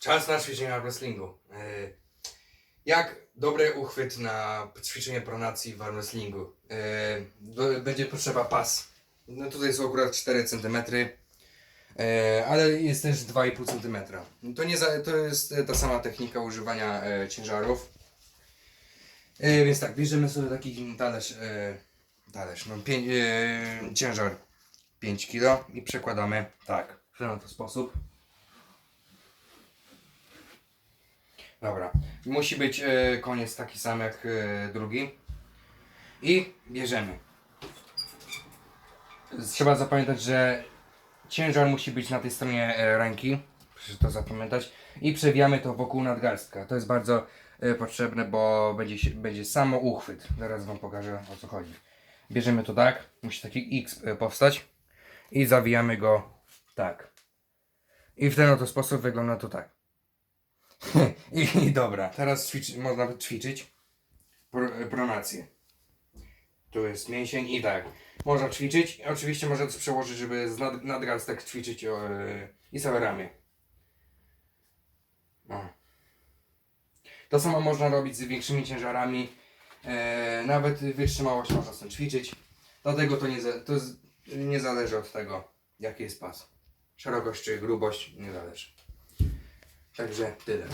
Czas na ćwiczenia wrestlingu. E, Jak dobry uchwyt na ćwiczenie pronacji w wrestlingu? E, Będzie potrzeba pas. No tutaj są akurat 4 cm, e, ale jest też 2,5 cm. To, nie za, to jest ta sama technika używania ciężarów. Więc tak, bierzemy sobie taki talerz, talerz no, pię, ciężar 5 kg i przekładamy tak, w ten sposób. Dobra, musi być e, koniec taki sam jak e, drugi. I bierzemy. Trzeba zapamiętać, że ciężar musi być na tej stronie e, ręki. Proszę to zapamiętać. I przewijamy to wokół nadgarstka. To jest bardzo e, potrzebne, bo będzie, będzie samo uchwyt. Zaraz Wam pokażę o co chodzi. Bierzemy to tak. Musi taki X e, powstać. I zawijamy go tak. I w ten oto sposób wygląda to tak. I, dobra, teraz ćwiczy, można ćwiczyć pro, pronację. Tu jest mięsień i tak. Można ćwiczyć. Oczywiście można to przełożyć, żeby z nad, nadgarstek ćwiczyć i całe ramię. To samo można robić z większymi ciężarami. E, nawet wytrzymałość można z tym ćwiczyć. Dlatego to nie, to z, nie zależy od tego, jaki jest pas. Szerokość czy grubość nie zależy. 像你这，对的。